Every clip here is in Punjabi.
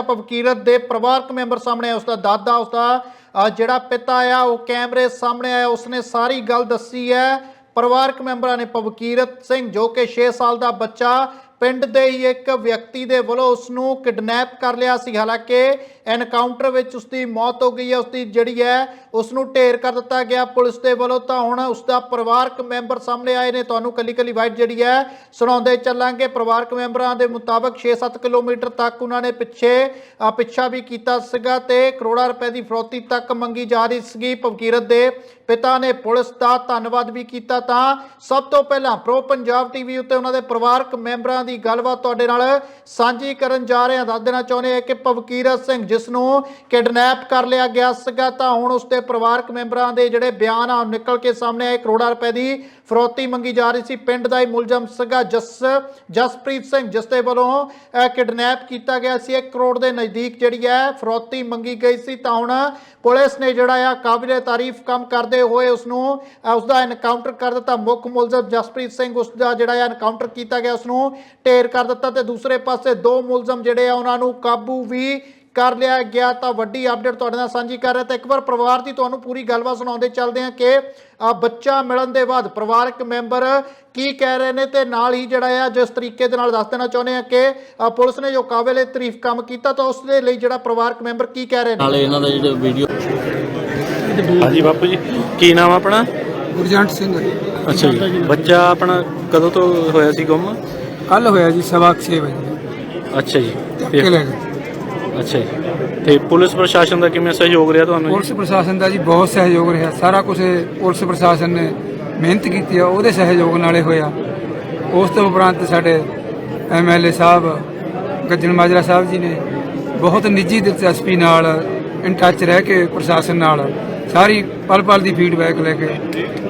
ਤਾਂ ਪਵਕੀਰਤ ਦੇ ਪਰਿਵਾਰਕ ਮੈਂਬਰ ਸਾਹਮਣੇ ਆਇਆ ਉਸਦਾ ਦਾਦਾ ਉਸਦਾ ਅ, ਜਿਹੜਾ ਪਿਤਾ ਆ ਉਹ ਕੈਮਰੇ ਸਾਹਮਣੇ ਆਇਆ ਉਸਨੇ ਸਾਰੀ ਗੱਲ ਦੱਸੀ ਹੈ। ਪਰਿਵਾਰਕ ਮੈਂਬਰਾਂ ਨੇ ਪਵਕੀਰਤ ਸਿੰਘ ਜੋ ਕਿ 6 ਸਾਲ ਦਾ ਬੱਚਾ ਪਿੰਡ ਦੇ ਹੀ ਇੱਕ ਵਿਅਕਤੀ ਦੇ ਵੱਲੋਂ ਉਸ ਨੂੰ ਕਿਡਨੈਪ ਕਰ ਲਿਆ ਸੀ। ਹਾਲਾਂਕਿ ਐਨਕਾਊਂਟਰ ਵਿੱਚ ਉਸ ਦੀ ਮੌਤ ਹੋ ਗਈ ਹੈ। ਉਸ ਦੀ ਜਿਹੜੀ ਹੈ ਉਸ ਨੂੰ ਢੇਰ ਕਰ ਦਿੱਤਾ ਗਿਆ ਪੁਲਿਸ ਦੇ ਵੱਲੋਂ। ਤਾਂ ਹੁਣ ਉਸ ਦਾ ਪਰਿਵਾਰਕ ਮੈਂਬਰ ਸਾਹਮਣੇ ਆਏ ਨੇ। ਤੁਹਾਨੂੰ ਕੱਲੀ ਕੱਲੀ ਵਾਈਟ ਜਿਹੜੀ ਹੈ, ਸੁਣਾਉਂਦੇ ਚੱਲਾਂਗੇ। ਪਰਿਵਾਰਕ ਮੈਂਬਰਾਂ ਦੇ ਮੁਤਾਬਕ 6-7 ਕਿਲੋਮੀਟਰ ਤੱਕ ਉਹਨਾਂ ਨੇ ਪਿੱਛੇ ਪਿੱਛਾ ਵੀ ਕੀਤਾ ਸੀਗਾ ਤੇ ਕਰੋੜਾਂ ਰੁਪਏ ਦੀ ਫਰੌਤੀ ਤੱਕ ਮੰਗੀ ਜਾ ਰਹੀ ਸੀਗੀ। ਭਵਕੀਰਤ ਦੇ ਪਿਤਾ ਨੇ ਪੁਲਿਸ ਦਾ ਧੰਨਵਾਦ ਵੀ ਕੀਤਾ। ਤਾਂ ਸਭ ਤੋਂ ਪਹਿਲਾਂ ਪ੍ਰੋ ਪੰਜਾਬ ਟੀਵੀ ਉੱਤੇ ਉਹਨਾਂ ਦੇ ਪਰਿਵਾਰਕ ਮੈਂਬਰਾਂ ਦੀ ਗੱਲਬਾਤ ਤੁਹਾਡੇ ਨਾਲ ਸਾਂਝੀ ਕਰਨ ਜਾ ਰਹੇ ਹਾਂ। ਦੱਸ ਦੇਣਾ ਚਾਹੁੰਦੇ ਹਾਂ ਕਿ ਪਵਕੀਰਤ ਸਿੰਘ ਜਿਸ ਨੂੰ ਕਿਡਨੈਪ ਕਰ ਲਿਆ ਗਿਆ ਸੀਗਾ ਤਾਂ ਹੁਣ ਉਸ ਦੇ ਪਰਿਵਾਰਕ ਮੈਂਬਰਾਂ ਦੇ ਜਿਹੜੇ ਬਿਆਨ ਆ ਨਿਕਲ ਕੇ ਸਾਹਮਣੇ ਆਏ। ਕਰੋੜਾਂ ਰੁਪਏ ਦੀ ਫਰੋਤੀ ਮੰਗੀ ਜਾ ਰਹੀ ਸੀ। ਪਿੰਡ ਦਾ ਹੀ ਮੁਲਜ਼ਮ ਸੀਗਾ ਜਸ ਜਸਪ੍ਰੀਤ ਸਿੰਘ ਜਿਸ ਦੇ ਵੱਲੋਂ ਕਿਡਨੈਪ ਕੀਤਾ ਗਿਆ ਸੀ। 1 ਕਰੋੜ ਦੇ ਨਜ਼ਦੀਕ ਜਿਹੜੀ ਹੈ ਫਰੋਤੀ ਮੰਗੀ ਗਈ ਸੀ। ਤਾਂ ਹੁਣ ਪੁਲਿਸ ਨੇ ਜਿਹੜਾ ਆ ਕਾਬਿਲੇ ਤਾਰੀਫ ਕੰਮ ਕਰਦੇ ਹੋਏ ਉਸ ਨੂੰ ਅ, ਉਸ ਦਾ ਐਨਕਾਊਂਟਰ ਕਰ ਦਿੱਤਾ। ਮੁੱਖ ਮੁਲਜ਼ਮ ਜਸਪ੍ਰੀਤ ਸਿੰਘ ਉਸ ਦਾ ਜਿਹੜਾ ਆ ਐਨਕਾਊਂਟਰ ਕੀਤਾ ਗਿਆ। ਉਸ ਨੂੰ ਢੇਰ ਕਰ ਦਿੱਤਾ ਤੇ ਦੂਸਰੇ ਪਾਸੇ ਦੋ ਮੁਲਜ਼ਮ ਜਿਹੜੇ ਆ ਉਹਨਾਂ ਨੂੰ ਕਾਬੂ ਵੀ ਕਰ ਲਿਆ ਗਿਆ। ਤਾਂ ਵੱਡੀ ਅਪਡੇਟ ਤੁਹਾਡੇ ਨਾਲ ਸਾਂਝੀ ਕਰ ਰਿਹਾ। ਤਾਂ ਇੱਕ ਵਾਰ ਪਰਿਵਾਰ ਦੀ ਤੁਹਾਨੂੰ ਪੂਰੀ ਗੱਲਬਾਤ ਸੁਣਾਉਂਦੇ ਚੱਲਦੇ ਹਾਂ ਕਿ ਬੱਚਾ ਮਿਲਣ ਦੇ ਬਾਅਦ ਪਰਿਵਾਰਕ ਮੈਂਬਰ ਕੀ ਕਹਿ ਰਹੇ ਨੇ ਤੇ ਨਾਲ ਹੀ ਜਿਹੜਾ ਆ ਜਿਸ ਤਰੀਕੇ ਦੇ ਨਾਲ ਦੱਸ ਦੇਣਾ ਚਾਹੁੰਦੇ ਹਾਂ ਕਿ ਪੁਲਿਸ ਨੇ ਜੋ ਕਾਬਿਲੇ ਤਾਰੀਫ ਕੰਮ ਕੀਤਾ ਤਾਂ ਉਸ ਦੇ ਲਈ ਜਿਹੜਾ ਪਰਿਵਾਰਕ ਮੈਂਬਰ ਕੀ ਕਹਿ ਰਹੇ ਨੇ? ਨਾਲੇ ਇਹਨਾਂ ਦਾ ਜਿਹੜਾ ਵੀਡੀਓ ਹਾਂਜੀ ਬਾਪੂ ਜੀ ਕੀ ਨਾਮ ਆ ਆਪਣਾ? ਗੁਰਜੰਟ ਸਿੰਘ। ਅੱਛਾ ਜੀ ਬੱਚਾ ਆਪਣਾ ਕਦੋਂ ਤੋਂ ਹੋਇਆ ਸੀ ਗੁੰਮ ਕੱਲ ਹੋਇਆ ਜੀ ਸਵਾ 6 ਵਜੇ। ਅੱਛਾ ਜੀ ਚੱਕ ਕੇ ਲੈ ਗਏ। ਅੱਛਾ ਜੀ। ਤੇ ਪੁਲਿਸ ਪ੍ਰਸ਼ਾਸਨ ਦਾ ਕਿਵੇਂ ਸਹਿਯੋਗ ਰਿਹਾ ਤੁਹਾਨੂੰ ਜੀ? ਪੁਲਿਸ ਪ੍ਰਸ਼ਾਸਨ ਦਾ ਜੀ ਬਹੁਤ ਸਹਿਯੋਗ ਰਿਹਾ। ਸਾਰਾ ਕੁਝ ਪੁਲਿਸ ਪ੍ਰਸ਼ਾਸਨ ਨੇ ਮਿਹਨਤ ਕੀਤੀ ਆ ਉਹਦੇ ਸਹਿਯੋਗ ਨਾਲੇ ਹੋਇਆ। ਉਸ ਤੋਂ ਉਪਰੰਤ ਸਾਡੇ ਐਮਐਲਏ ਸਾਹਿਬ ਗੱਜਣ ਮਾਜਰਾ ਸਾਹਿਬ ਜੀ ਨੇ ਬਹੁਤ ਨਿੱਜੀ ਦਿਲਚਸਪੀ ਨਾਲ ਇਨ ਟੱਚ ਰਹਿ ਕੇ ਪ੍ਰਸ਼ਾਸਨ ਨਾਲ ਸਾਰੀ ਪਲ ਪਲ ਦੀ ਫੀਡਬੈਕ ਲੈ ਕੇ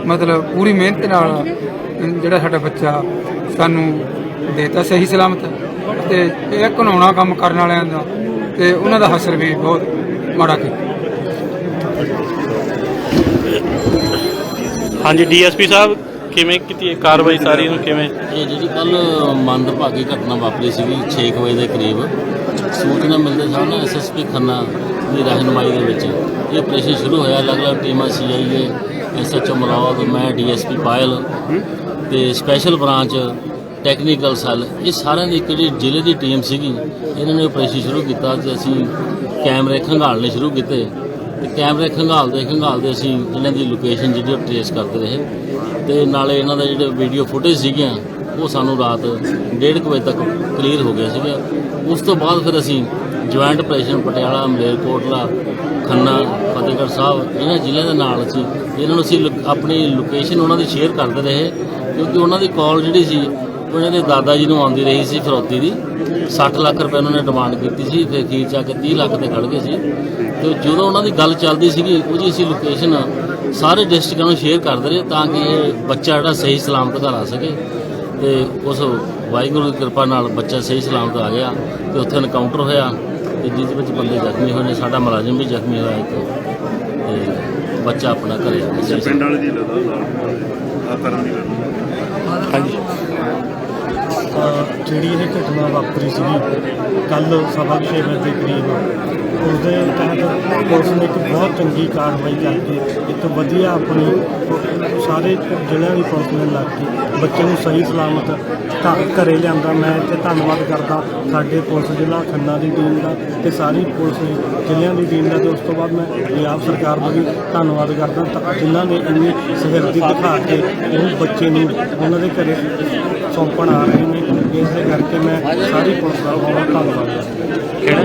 ਮਤਲਬ ਪੂਰੀ ਮਿਹਨਤ ਨਾਲ ਜਿਹੜਾ ਸਾਡਾ ਬੱਚਾ ਸਾਨੂੰ ਦੇਤਾ ਸਹੀ ਸਲਾਮਤ। ਤੇ ਇਹ ਘਨਾਉਣਾ ਕੰਮ ਕਰਨ ਵਾਲਿਆਂ ਦਾ ਤੇ ਉਹਨਾਂ ਦਾ ਹਸਰ ਵੀ ਬਹੁਤ ਮਾੜਾ ਕੀਤਾ। ਹਾਂਜੀ ਡੀਐਸਪੀ ਸਾਹਿਬ ਕਿਵੇਂ ਕੀਤੀ ਇਹ ਕਾਰਵਾਈ ਸਾਰੀ ਨੂੰ ਕਿਵੇਂ? ਇਹ ਜਿਹੜੀ ਕੱਲ ਮੰਦਭਾਗੀ ਘਟਨਾ ਵਾਪਰੀ ਸੀਗੀ 6 ਵਜੇ ਦੇ ਕਰੀਬ ਸੂਚਨਾ ਮਿਲਦੇ ਸਾਰ ਨਾ ਐਸਐਸਪੀ ਖੰਨਾ ਦੀ ਰਹਿਨਮਾਈ ਦੇ ਵਿੱਚ ਇਹ ਆਪਰੇਸ਼ਨ ਸ਼ੁਰੂ ਹੋਇਆ। ਅਲੱਗ-ਅਲੱਗ ਟੀਮਾਂ ਸੀਆਈਏ ਐਸਐਚਓ ਮਲੌਦ ਮੈਂ ਡੀਐਸਪੀ ਪਾਇਲ ਤੇ ਸਪੈਸ਼ਲ ਬ੍ਰਾਂਚ ਟੈਕਨੀਕਲ ਸੈੱਲ। ਇਹ ਸਾਰਿਆਂ ਦੀ ਇੱਕ ਜਿਹੜੀ ਜ਼ਿਲ੍ਹੇ ਦੀ ਟੀਮ ਸੀਗੀ, ਇਹਨਾਂ ਨੇ ਆਪਰੇਸ਼ਨ ਸ਼ੁਰੂ ਕੀਤਾ ਤੇ ਅਸੀਂ ਕੈਮਰੇ ਖੰਗਾਲਣੇ ਸ਼ੁਰੂ ਕੀਤੇ। ਤੇ ਕੈਮਰੇ ਖੰਗਾਲਦੇ ਖੰਗਾਲਦੇ ਅਸੀਂ ਇਹਨਾਂ ਦੀ ਲੋਕੇਸ਼ਨ ਜਿਹੜੀ ਉਹ ਟ੍ਰੇਸ ਕਰਦੇ ਰਹੇ। ਤੇ ਨਾਲੇ ਇਹਨਾਂ ਦਾ ਜਿਹੜੇ ਵੀਡੀਓ ਫੁਟੇਜ ਸੀਗੀਆਂ, ਉਹ ਸਾਨੂੰ ਰਾਤ 1:30 ਵਜੇ ਤੱਕ ਕਲੀਅਰ ਹੋ ਗਿਆ ਸੀਗਾ। ਉਸ ਤੋਂ ਬਾਅਦ ਫਿਰ ਅਸੀਂ ਜੁਆਇੰਟ ਆਪਰੇਸ਼ਨ ਪਟਿਆਲਾ ਮਲੇਰਕੋਟਲਾ ਖੰਨਾ, ਫਤਿਹਗੜ੍ਹ ਸਾਹਿਬ, ਇਹਨਾਂ ਜ਼ਿਲ੍ਹਿਆਂ ਦੇ ਨਾਲ ਅਸੀਂ, ਇਹਨਾਂ ਨੂੰ ਅਸੀਂ ਲੋਕ- ਆਪਣੀ ਲੋਕੇਸ਼ਨ ਉਹਨਾਂ ਦੀ ਸ਼ੇਅਰ ਕਰਦੇ ਰਹੇ। ਕਿਉਂਕਿ ਉਹਨਾਂ ਦੀ ਕਾਲ ਜਿਹੜੀ ਸੀ ਉਹਨਾਂ ਦੇ ਦਾਦਾ ਜੀ ਨੂੰ ਆਉਂਦੀ ਰਹੀ ਸੀ ਫਰੋਤੀ ਦੀ। 60 ਲੱਖ ਰੁਪਏ ਉਹਨਾਂ ਨੇ ਡਿਮਾਂਡ ਕੀਤੀ ਸੀ ਫਿਰ ਅਖੀਰ ਚ ਆ ਕੇ 30 ਲੱਖ ਤੇ ਖੜ ਗਏ ਸੀ। ਤੇ ਜਦੋਂ ਉਹਨਾਂ ਦੀ ਗੱਲ ਚੱਲਦੀ ਸੀਗੀ ਉਹਦੀ ਅਸੀਂ ਲੋਕੇਸ਼ਨ ਸਾਰੇ ਡਿਸਟ੍ਰਿਕਟਾਂ ਨੂੰ ਸ਼ੇਅਰ ਕਰਦੇ ਰਹੇ ਤਾਂ ਕਿ ਇਹ ਬੱਚਾ ਜਿਹੜਾ ਸਹੀ ਸਲਾਮਤ ਘਰ ਆ ਸਕੇ। ਤੇ ਉਸ ਵਾਹਿਗੁਰੂ ਦੀ ਕਿਰਪਾ ਨਾਲ ਬੱਚਾ ਸਹੀ ਸਲਾਮਤ ਆ ਗਿਆ ਤੇ ਉੱਥੇ ਐਨਕਾਊਂਟਰ ਹੋਇਆ ਤੇ ਜਿਹਦੇ ਵਿੱਚ ਬੰਦੇ ਜ਼ਖਮੀ ਹੋਏ ਨੇ ਸਾਡਾ ਮੁਲਾਜ਼ਮ ਵੀ ਜ਼ਖਮੀ ਹੋਇਆ ਇੱਕ। ਤੇ ਬੱਚਾ ਆਪਣਾ ਘਰੇ ਆ ਗਿਆ। ਪਿੰਡ ਵਾਲੇ ਦੀ ਲਦਾ ਆ ਕਰਨ ਦੀ ਹਾਂਜੀ। ਜਿਹੜੀ ਇਹ ਘਟਨਾ ਵਾਪਰੀ ਸੀਗੀ ਕੱਲ ਸਵਾ ਕੁ ਛੇ ਵਜੇ ਦੇ ਕਰੀਬ, ਉਸਦੇ ਤਹਿਤ ਪੁਲਿਸ ਨੇ ਇੱਕ ਬਹੁਤ ਚੰਗੀ ਕਾਰਵਾਈ ਕਰਕੇ ਇੱਕ ਵਧੀਆ ਆਪਣੀ ਸਾਰੇ ਜ਼ਿਲ੍ਹਿਆਂ ਦੀ ਪੁਲਿਸ ਨੇ ਲੱਗ ਕੇ ਬੱਚੇ ਨੂੰ ਸਹੀ ਸਲਾਮਤ ਘਰ ਘਰੇ ਲਿਆਂਦਾ। ਮੈਂ ਤੇ ਧੰਨਵਾਦ ਕਰਦਾ ਸਾਡੇ ਪੁਲਿਸ ਜ਼ਿਲ੍ਹਾ ਖੰਨਾ ਦੀ ਟੀਮ ਦਾ ਤੇ ਸਾਰੀ ਪੁਲਿਸ ਜ਼ਿਲ੍ਹਿਆਂ ਦੀ ਟੀਮ ਦਾ ਤੇ ਉਸ ਤੋਂ ਬਾਅਦ ਮੈਂ ਪੰਜਾਬ ਸਰਕਾਰ ਦਾ ਵੀ ਧੰਨਵਾਦ ਕਰਦਾ। ਤਾਂ ਜਿਨ੍ਹਾਂ ਨੇ ਇੰਨੀ ਸਹਿਰਦੀ ਦਿਖਾ ਕੇ ਉਹ ਬੱਚੇ ਨੂੰ ਉਹਨਾਂ ਦੇ ਘਰੇ ਸੌਂਪਣ ਆ ਰਹੇ ਨੇ। ਇਸ ਦੇ ਕਰਕੇ ਮੈਂ ਸਾਰੀ ਪੁਲਿਸ ਦਾ ਬਹੁਤ ਧੰਨਵਾਦ ਕਰਦਾ ਕਿਹੜਾ?